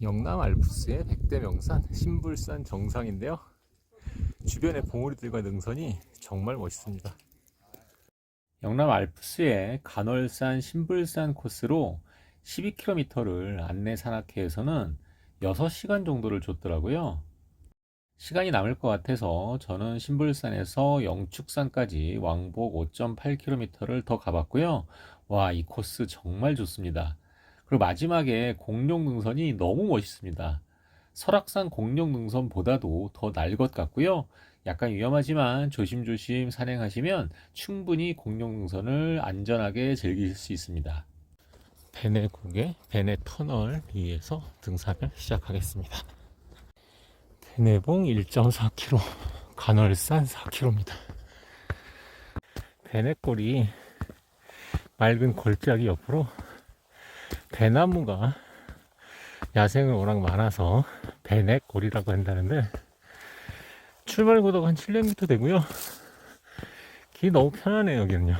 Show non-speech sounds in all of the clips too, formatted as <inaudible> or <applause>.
영남 알프스의 백대 명산 신불산 정상인데요. 주변의 봉우리들과 능선이 정말 멋있습니다. 영남 알프스의 간월산 신불산 코스로 12km를 안내 산악회에서는 6시간 정도를 줬더라고요. 시간이 남을 것 같아서 저는 신불산에서 영축산까지 왕복 5.8km를 더 가봤고요. 와, 이 코스 정말 좋습니다. 그리고 마지막에 공룡 능선이 너무 멋있습니다. 설악산 공룡 능선보다도 더 날 것 같고요. 약간 위험하지만 조심조심 산행하시면 충분히 공룡 능선을 안전하게 즐기실 수 있습니다. 베네국의 베네 터널 위에서 등산을 시작하겠습니다. 베네봉 1.4km, 간월산 4km입니다. 베네골이 맑은 골짜기 옆으로 배나무가 야생은 워낙 많아서 배내골이라고 한다는데 출발 고도가 한 700m 되고요. 길이 너무 편하네요, 여기는요.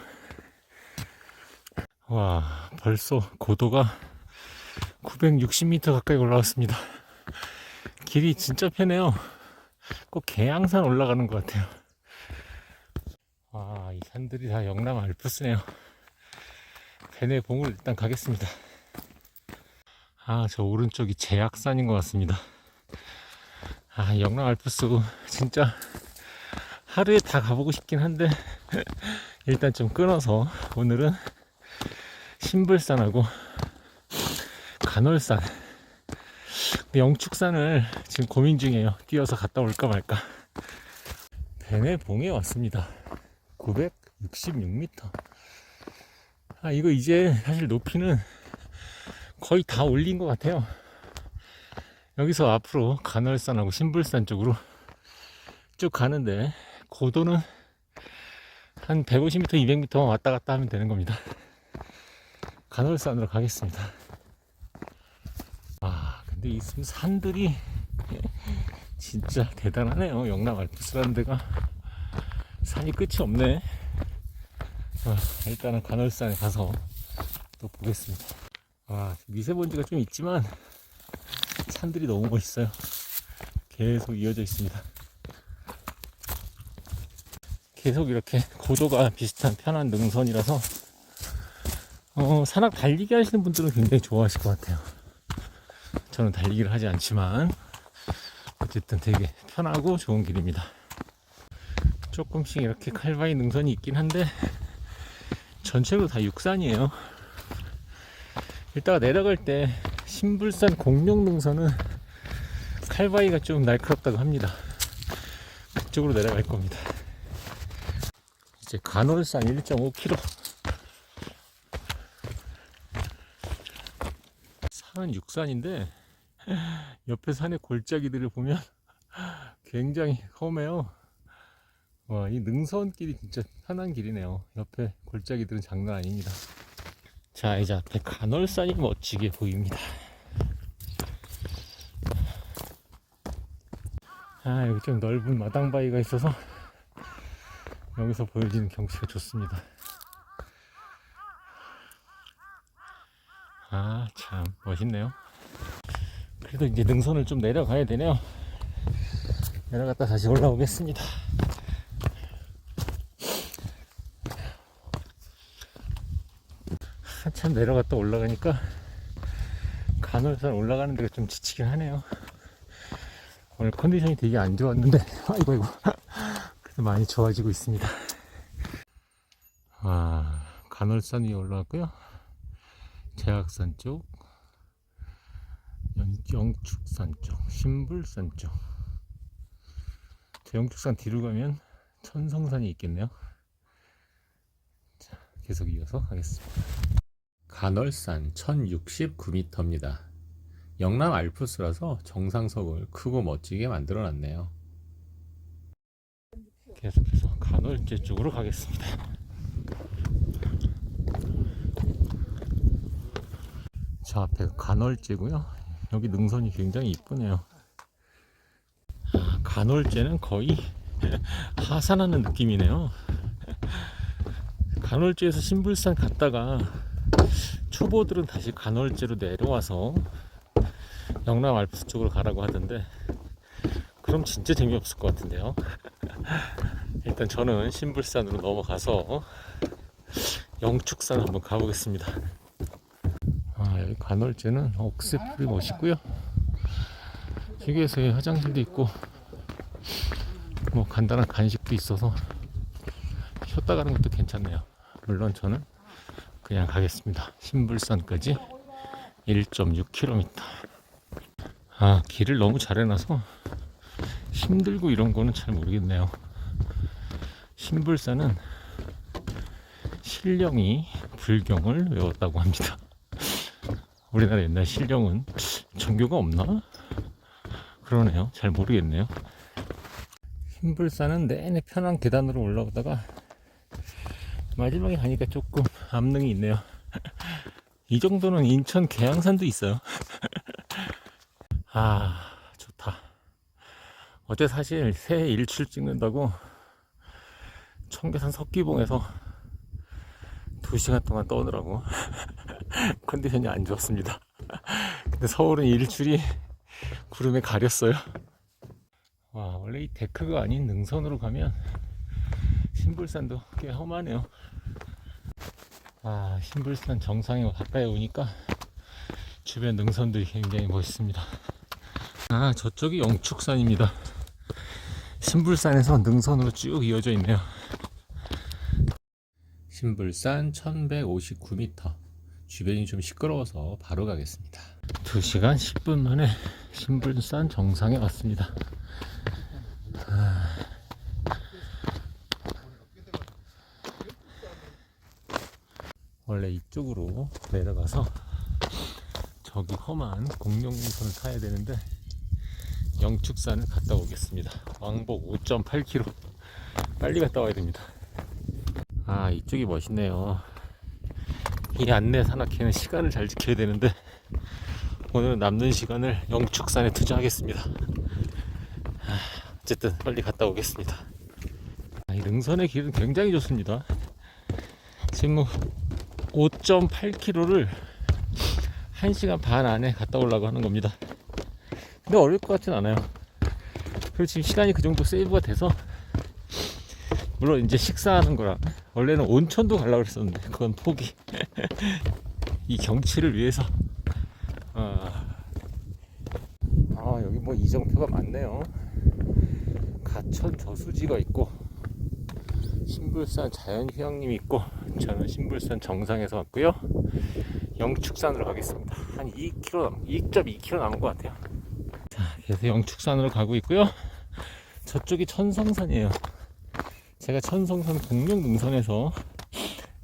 와, 벌써 고도가 960m 가까이 올라왔습니다. 길이 진짜 편해요. 꼭 계양산 올라가는 것 같아요. 와, 이 산들이 다 영남 알프스네요. 베네봉을 일단 가겠습니다. 아, 저 오른쪽이 제약산인 것 같습니다. 아, 영남 알프스 진짜 하루에 다 가보고 싶긴 한데 <laughs> 일단 좀 끊어서 오늘은 신불산하고 간월산 영축산을 지금 고민 중이에요. 뛰어서 갔다 올까 말까. 베네봉에 왔습니다. 966m. 아, 이거 이제 사실 높이는 거의 다 올린 것 같아요. 여기서 앞으로 간월산하고 신불산 쪽으로 쭉 가는데 고도는 한 150m, 200m 왔다 갔다 하면 되는 겁니다. 간월산으로 가겠습니다. 아, 근데 이 산들이 진짜 대단하네요. 영남 알프스라는 데가 산이 끝이 없네. 아, 일단은 간월산에 가서 또 보겠습니다. 와, 미세먼지가 좀 있지만 산들이 너무 멋있어요. 계속 이어져 있습니다. 계속 이렇게 고도가 비슷한 편한 능선이라서 어, 산악 달리기 하시는 분들은 굉장히 좋아하실 것 같아요. 저는 달리기를 하지 않지만 어쨌든 되게 편하고 좋은 길입니다. 조금씩 이렇게 칼바위 능선이 있긴 한데 전체로 다 육산이에요. 이따가 내려갈 때 신불산 공룡 능선은 칼바위가 좀 날카롭다고 합니다. 그쪽으로 내려갈 겁니다. 이제 간월산 1.5km. 산은 육산인데 옆에 산의 골짜기들을 보면 굉장히 험해요. 와, 이 능선길이 진짜 편한 길이네요. 옆에 골짜기들은 장난 아닙니다. 자, 이제 앞에 간월산이 멋지게 보입니다. 아, 여기 좀 넓은 마당바위가 있어서 여기서 보여지는 경치가 좋습니다. 아, 참 멋있네요. 그래도 이제 능선을 좀 내려가야 되네요. 내려갔다 다시 올라오겠습니다. 한참 내려갔다 올라가니까 간월산 올라가는 데가 좀 지치긴 하네요. 오늘 컨디션이 되게 안 좋았는데, <laughs> 아이고, 아이고. <laughs> 그래도 많이 좋아지고 있습니다. 아, 간월산 위에 올라왔고요. 제약산 쪽, 영축산 쪽, 신불산 쪽. 저 영축산 뒤로 가면 천성산이 있겠네요. 자, 계속 이어서 가겠습니다. 간월산 1069m입니다. 영남 알프스라서 정상석을 크고 멋지게 만들어 놨네요. 계속해서 간월제 쪽으로 가겠습니다. 저 앞에 간월제고요. 여기 능선이 굉장히 이쁘네요. 아, 간월제는 거의 <laughs> 하산하는 느낌이네요. 간월제에서 신불산 갔다가 초보들은 다시 간월제로 내려와서 영남 알프스 쪽으로 가라고 하던데 그럼 진짜 재미없을 것 같은데요. <laughs> 일단 저는 신불산으로 넘어가서 영축산 한번 가보겠습니다. 아, 여기 간월제는 억새풀이 멋있고요. 휴게소에 화장실도 있고 뭐 간단한 간식도 있어서 쉬었다 가는 것도 괜찮네요. 물론 저는 그냥 가겠습니다. 신불산까지 1.6km. 아, 길을 너무 잘 해놔서 힘들고 이런 거는 잘 모르겠네요. 신불산은 신령이 불경을 외웠다고 합니다. 우리나라 옛날 신령은 종교가 없나? 그러네요. 잘 모르겠네요. 신불산은 내내 편한 계단으로 올라오다가 마지막에 가니까 조금 암릉이 있네요. 이 정도는 인천 계양산도 있어요. 아, 좋다. 어제 사실 새해 일출 찍는다고 청계산 석기봉에서 2시간 동안 떠느라고 <laughs> 컨디션이 안 좋았습니다. 근데 서울은 일출이 구름에 가렸어요. 와, 원래 이 데크가 아닌 능선으로 가면 신불산도 꽤 험하네요. 아, 신불산 정상에 가까이 오니까 주변 능선들이 굉장히 멋있습니다. 아, 저쪽이 영축산입니다. 신불산에서 능선으로 쭉 이어져 있네요. 신불산 1159m. 주변이 좀 시끄러워서 바로 가겠습니다. 2시간 10분 만에 신불산 정상에 왔습니다. 원래 이쪽으로 내려가서 저기 험한 공룡선을 타야 되는데 영축산을 갔다 오겠습니다. 왕복 5.8km 빨리 갔다 와야 됩니다. 아 이쪽이 멋있네요. 이 안내 산악회는 시간을 잘 지켜야 되는데 오늘은 남는 시간을 영축산에 투자하겠습니다. 아, 어쨌든 빨리 갔다 오겠습니다. 아, 이 능선의 길은 굉장히 좋습니다. 지금 뭐 5.8km를 1시간 반 안에 갔다 오려고 하는 겁니다. 근데 어려울 것 같진 않아요. 그리고 지금 시간이 그 정도 세이브가 돼서 물론 이제 식사하는 거라 원래는 온천도 가려고 했었는데 그건 포기. <laughs> 이 경치를 위해서 아, 아 여기 뭐 이정표가 많네요. 가천 저수지가 있고 신불산 자연휴양림 있고 저는 신불산 정상에서 왔고요. 영축산으로 가겠습니다. 한 2km, 2.2km 남은 것 같아요. 자, 그래서 영축산으로 가고 있고요. 저쪽이 천성산이에요. 제가 천성산 공룡 능선에서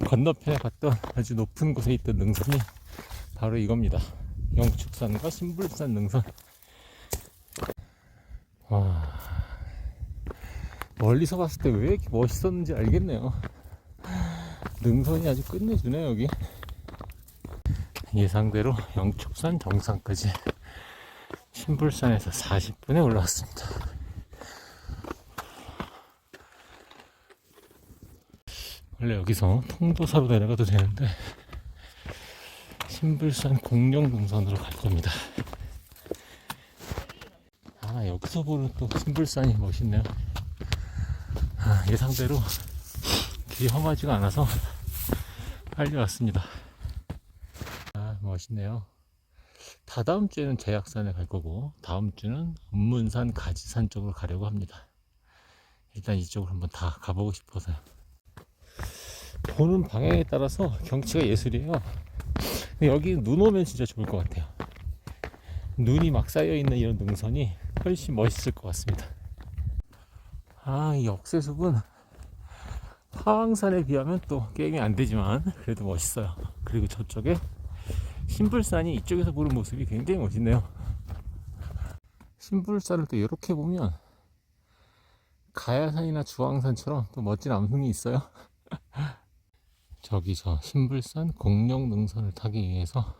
건너편에 갔던 아주 높은 곳에 있던 능선이 바로 이겁니다. 영축산과 신불산 능선. 와, 멀리서 봤을 때 왜 이렇게 멋있었는지 알겠네요. 능선이 아주 끝내주네 여기. 예상대로 영축산 정상까지 신불산에서 40분에 올라왔습니다. 원래 여기서 통도사로 내려가도 되는데 신불산 공룡 능선으로 갈 겁니다. 아 여기서 보는 또 신불산이 멋있네요. 아, 예상대로 길이 험하지가 않아서 빨리 왔습니다. 아, 멋있네요. 다다음 주에는 제약산에 갈 거고, 다음 주는 운문산, 가지산 쪽으로 가려고 합니다. 일단 이쪽으로 한번 다 가보고 싶어서요. 보는 방향에 따라서 경치가 예술이에요. 여기 눈 오면 진짜 좋을 것 같아요. 눈이 막 쌓여 있는 이런 능선이 훨씬 멋있을 것 같습니다. 아, 이 역세숲은 화왕산에 비하면 또 게임이 안 되지만 그래도 멋있어요. 그리고 저쪽에 신불산이 이쪽에서 보는 모습이 굉장히 멋있네요. 신불산을 또 이렇게 보면 가야산이나 주황산처럼 또 멋진 암승이 있어요. <laughs> 저기 저 신불산 공룡 능선을 타기 위해서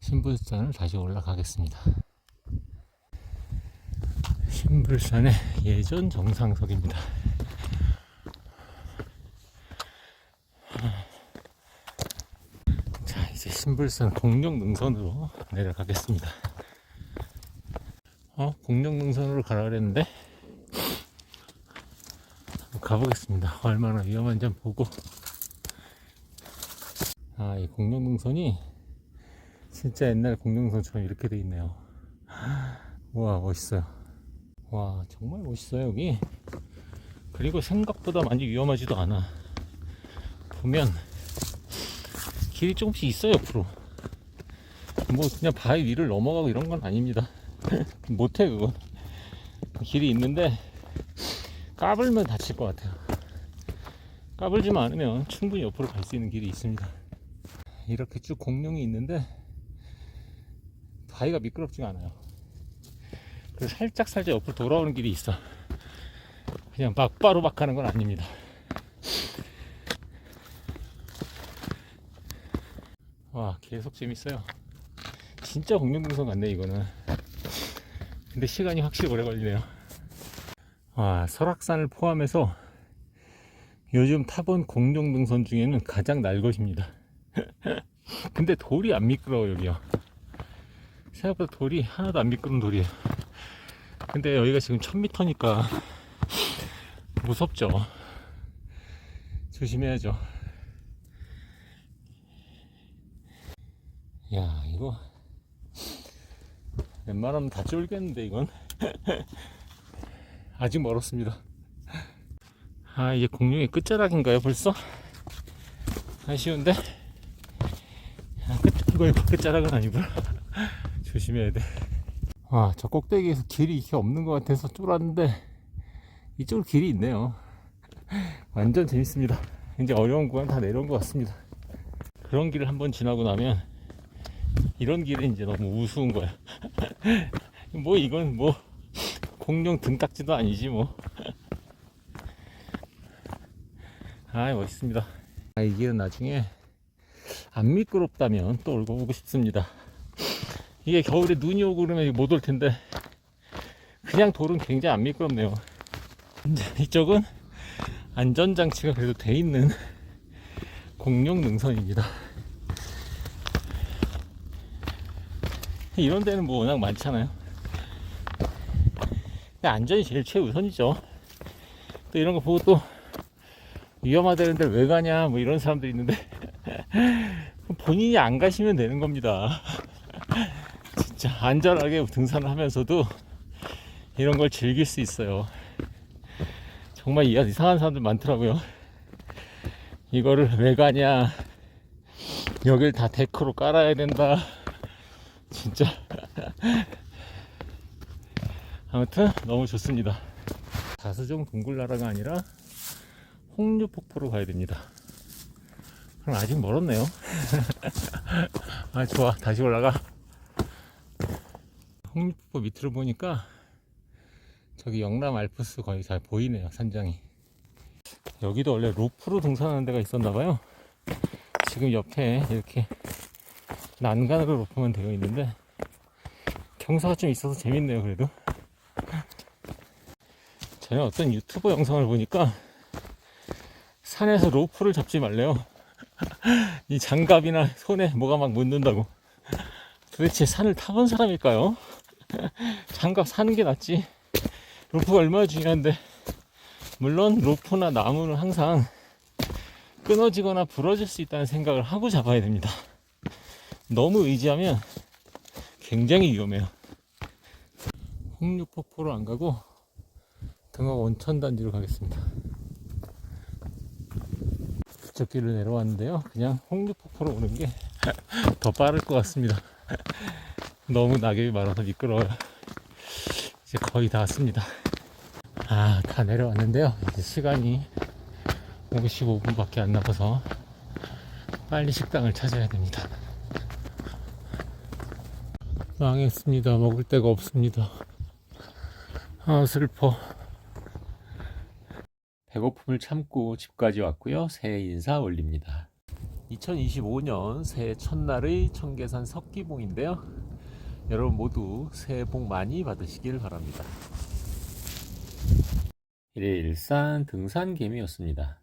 신불산을 다시 올라가겠습니다. 신불산의 예전 정상석입니다. 자, 이제 신불산 공룡 능선으로 내려가겠습니다. 어? 공룡 능선으로 가라 그랬는데 가보겠습니다 얼마나 위험한지 한번 보고 아 이 공룡 능선이 진짜 옛날 공룡능선처럼 이렇게 돼 있네요 우와 멋있어요 와 정말 멋있어요 여기. 그리고 생각보다 많이 위험하지도 않아. 보면 길이 조금씩 있어요 옆으로. 뭐 그냥 바위 위를 넘어가고 이런 건 아닙니다. <laughs> 못해 그건. 길이 있는데 까불면 다칠 것 같아요. 까불지만 않으면 충분히 옆으로 갈 수 있는 길이 있습니다. 이렇게 쭉 공룡이 있는데 바위가 미끄럽지가 않아요 그래서 살짝 살짝 옆으로 돌아오는 길이 있어. 그냥 막바로 막 가는 건 아닙니다. 와 계속 재밌어요. 진짜 공룡등선 같네 이거는. 근데 시간이 확실히 오래 걸리네요. 와 설악산을 포함해서 요즘 타본 공룡등선 중에는 가장 날 것입니다. <laughs> 근데 돌이 안 미끄러워 여기요. 생각보다 돌이 하나도 안 미끄러운 돌이에요 근데 여기가 지금 1000m니까 무섭죠. 조심해야죠. 야 이거 웬만하면 다 쫄겠는데 이건? <laughs> 아직 멀었습니다. 아 이제 공룡의 끝자락인가요 벌써? 아쉬운데? 아, 끝, 이거 끝자락은 아니구나. <laughs> 조심해야 돼 와저 꼭대기에서 길이 이렇게 없는 것 같아서 쫄았는데 이쪽으로 길이 있네요 <laughs> 완전 재밌습니다 이제 어려운 구간 다 내려온 것 같습니다 그런 길을 한번 지나고 나면 이런 길은 이제 너무 우스운 거야. <laughs> 뭐 이건 뭐 공룡 등딱지도 아니지 뭐. <laughs> 아 멋있습니다. 아, 이 길은 나중에 안 미끄럽다면 또 올고 보고 싶습니다. 이게 겨울에 눈이 오고 그러면 못 올 텐데 그냥 돌은 굉장히 안 미끄럽네요. <laughs> 이쪽은 안전장치가 그래도 돼 있는 공룡 능선입니다. 이런 데는 뭐 워낙 많잖아요. 근데 안전이 제일 최우선이죠. 또 이런 거 보고 또 위험하다는 데를 왜 가냐 뭐 이런 사람들이 있는데 <laughs> 본인이 안 가시면 되는 겁니다. 진짜 안전하게 등산을 하면서도 이런 걸 즐길 수 있어요. 정말 이- 이상한 사람들 많더라고요. 이거를 왜 가냐. 여길 다 데크로 깔아야 된다. 진짜 아무튼 너무 좋습니다 다수종 동굴나라가 아니라 홍류폭포로 가야 됩니다 그럼 아직 멀었네요 <laughs> 아 좋아 다시 올라가 홍류폭포 밑으로 보니까 저기 영남 알프스 거의 잘 보이네요 산장이. 여기도 원래 로프로 등산하는 데가 있었나봐요. 지금 옆에 이렇게 난간으로 로프만 되어 있는데 경사가 좀 있어서 재밌네요 그래도. 전에 어떤 유튜버 영상을 보니까 산에서 로프를 잡지 말래요. <laughs> 이 장갑이나 손에 뭐가 막 묻는다고. 도대체 산을 타본 사람일까요? 장갑 사는 게 낫지 로프가 얼마나 중요한데 물론 로프나 나무는 항상 끊어지거나 부러질 수 있다는 생각을 하고 잡아야 됩니다 너무 의지하면 굉장히 위험해요. 홍류폭포로 안 가고 등어 온천단지로 가겠습니다. 부쩍길을 내려왔는데요. 그냥 홍류폭포로 오는 게 <laughs> 더 빠를 것 같습니다. 너무 낙엽이 많아서 미끄러워요. 이제 거의 다 왔습니다. 아, 다 내려왔는데요. 이제 시간이 55분밖에 안 남아서 빨리 식당을 찾아야 됩니다. 망했습니다. 먹을 데가 없습니다. 아, 슬퍼. 배고픔을 참고 집까지 왔고요. 새해 인사 올립니다. 2025년 새해 첫날의 청계산 석기봉인데요. 여러분 모두 새해 복 많이 받으시길 바랍니다. 일일산 등산 개미였습니다.